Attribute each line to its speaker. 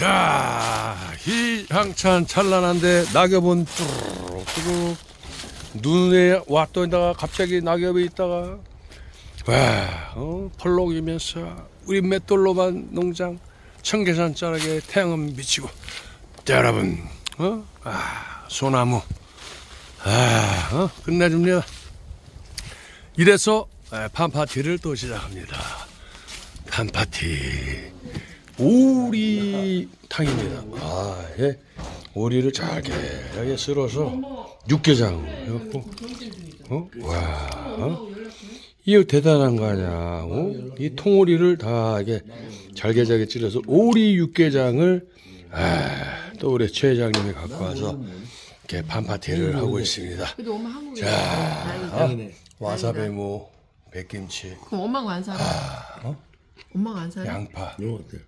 Speaker 1: 자, 희향찬 찬란한데 낙엽은 뚜루룩 뜨고 눈에 왔더니다가 갑자기 낙엽이 있다가 와, 어, 펄럭이면서 우리 맷돌로만 농장 청계산 자락에 태양은 비치고 자, 여러분, 어, 아, 소나무, 아, 어, 끝내줍니다. 이래서 에, 판파티를 또 시작합니다. 판파티. 오리 탕입니다. 아, 예. 오리를 잘게 여기 쓸어서 육개장 해갖고, 어? 와, 어? 이거 대단한 거 아니야? 어? 이 통오리를 다 이게 잘게 잘게 찔러서 오리 육개장을 아, 또 우리 최 회장님이 갖고 와서 이렇게 판파티를 하고 있습니다.
Speaker 2: 그래도 엄마 한국에
Speaker 1: 자, 와사비무, 백김치,
Speaker 2: 그럼 엄마가 안 살아? 엄마가 안 살아?
Speaker 1: 양파,
Speaker 3: 이거 어때?